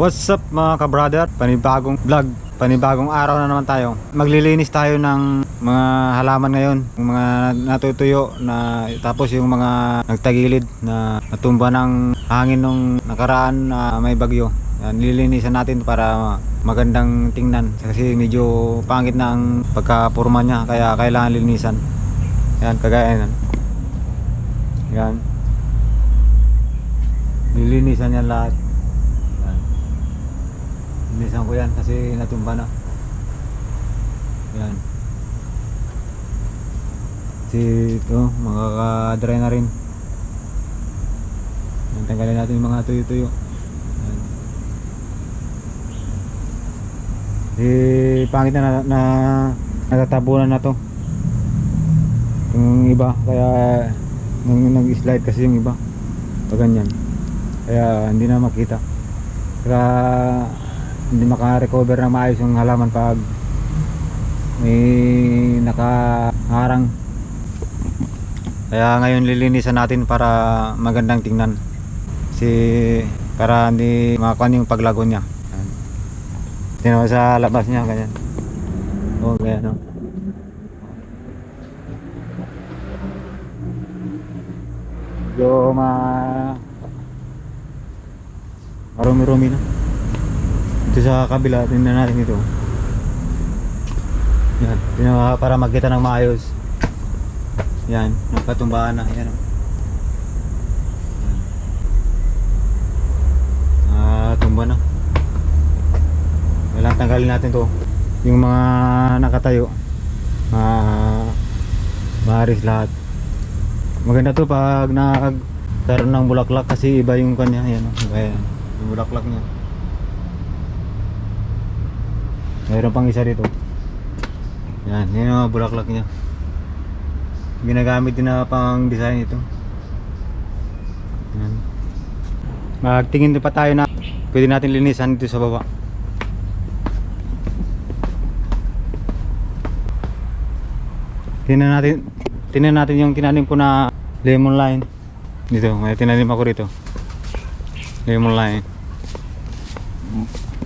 What's up mga kabrother? Panibagong vlog, panibagong araw na naman tayo. Maglilinis tayo ng mga halaman ngayon, yung mga natutuyo na tapos yung mga nagtagilid na natumba ng hangin nung nakaraan na may bagyo. Yan, nililinisan natin para magandang tingnan kasi medyo pangit na ang pagkapurma niya kaya kailangan linisan. Yan, kagaya yan. Yan. Lilinisan niya lahat. Yan. Linisan ko yan kasi natumba na. Yan. Si ito, makaka-dry na rin. Yan, tanggalin natin yung mga tuyo-tuyo. Eh, pangit na, na, na natatabunan na to. Yung iba, kaya nag-slide kasi yung iba. Pag ganyan. Kaya hindi na makita. Kaya hindi maka-recover na maayos yung halaman pag may nakaharang. Kaya ngayon lilinisan natin para magandang tingnan. Si para hindi makakuha yung paglago niya. Mo sa labas niya ganyan. Oh, ganyan no. Medyo ma marumi-rumi na. Ito sa kabila, tingnan natin ito. Yan, para magkita ng maayos. Yan, nagkatumbaan na. Yan. oh. Ah, tumba na. Kailangan tanggalin natin to. Yung mga nakatayo. Ma maaris lahat. Maganda to pag nagkaroon ng bulaklak kasi iba yung kanya. Yan, oh. iba yan. Yung bulaklak niya. Mayroon pang isa dito. Yan, yung mga bulaklak niya. Ginagamit din na pang design ito. Yan. Magtingin din pa tayo na pwede natin linisan dito sa baba. Tingnan natin tingnan natin yung tinanim ko na lemon lime. Dito, may tinanim ako rito. Lemon lime.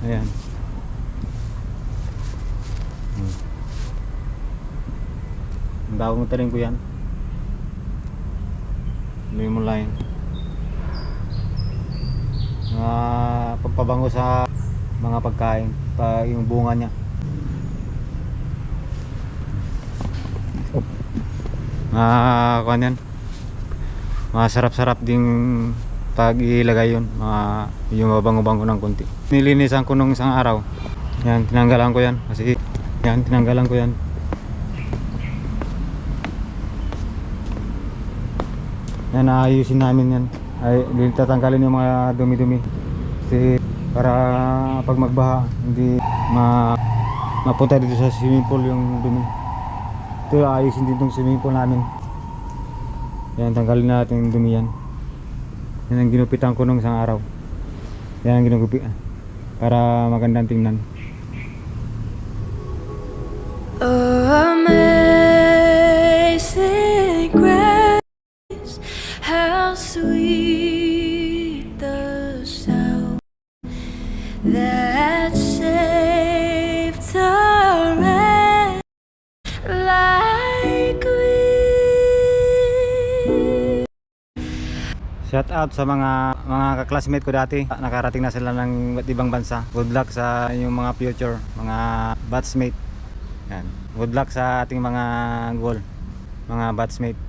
Ayan. Ang mo talim ko yan. Lemon lime. Mga pagpabango sa mga pagkain. Pa, yung bunga niya. Mga kuan yan. Masarap-sarap ding pag ilagay yun. Mga yung mabango-bango ng konti. Nilinisan ko nung isang araw. Yan, tinanggalan ko yan. Kasi yan, tinanggalan ko yan. Yan, aayusin namin yan. Ay, tatanggalin yung mga dumi-dumi. Kasi para pag magbaha, hindi ma mapunta dito sa swimming pool yung dumi. Ito ayusin din itong swimming pool namin. Yan, tanggalin natin yung dumi yan. Yan ang ginupitan ko nung isang araw. Yan ang ginugupi. Para magandang tingnan. That a wretch like me. Shout out sa mga mga kaklasmate ko dati. Nakarating na sila ng ibang bansa. Good luck sa inyong mga future, mga batchmate. Yan. Good luck sa ating mga goal, mga batchmate.